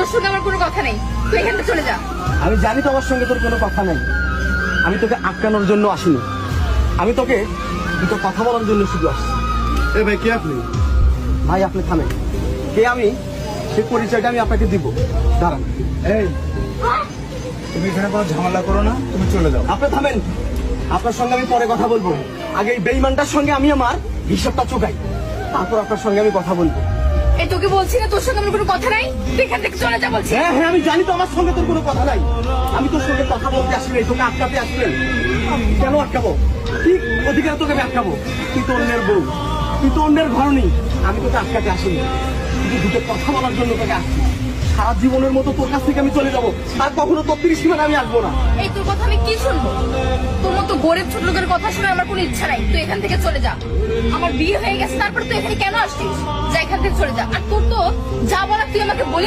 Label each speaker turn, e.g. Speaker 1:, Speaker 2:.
Speaker 1: তোর সঙ্গে আমার কোনো কথা নেই। তুই এখান থেকে চলে যা।
Speaker 2: আমি জানি তোমার সঙ্গে তোর কোনো কথা নেই। আমি তোকে আটকানোর জন্য আসিনি। আমি তোকে দুটো কথা বলার জন্য শুধু আসছি।
Speaker 3: এ ভাই কে আপনি?
Speaker 2: ভাই আপনি থামেন। কে আমি সে পরিচয়টা আমি আপনাকে দিব। দাঁড়ান।
Speaker 3: এই তুমি এখানে কোনো ঝামেলা করো না তুমি চলে যাও।
Speaker 2: আপনি থামেন। আপনার সঙ্গে আমি পরে কথা বলব। আগে এই বেইমানটার সঙ্গে আমি আমার হিসাবটা চোকাই তারপর আপনার সঙ্গে আমি কথা বলব।
Speaker 1: এই তোকে বলছি না তোর সঙ্গে আমার কোনো কথা নাই? তুই এখান থেকে চলে যা বলছি।
Speaker 2: হ্যাঁ হ্যাঁ আমি জানি তো আমার সঙ্গে তোর কোনো কথা নাই। আমি তোর সঙ্গে কথা বলতে আসি নাই তোকে আটকাতে আসবেন কেন আটকাবো? কি অধিকার তোকে আমি আটকাবো। তুই তো অন্যের বউ। তুই তো অন্যের ঘর নেই আমি তোকে আটকাতে আসিনি। তুই দুটো কথা বলার জন্য তোকে আসছি। সারা জীবনের মতো তোর কাছ থেকে আমি চলে যাব। আর কখনো তোর তিরিশ সীমানা আমি আসব না।
Speaker 1: এই তোর কথা আমি কি শুনব? গরিব ছোট লোকের কথা শুনে আমার কোনো ইচ্ছা নাই। তুই এখান থেকে চলে যা। আমার বিয়ে হয়ে গেছে, তারপর তুই এখানে কেন আসছিস? যা এখান থেকে চলে যা। আর তোর তো যা বলার তুই আমাকে বলে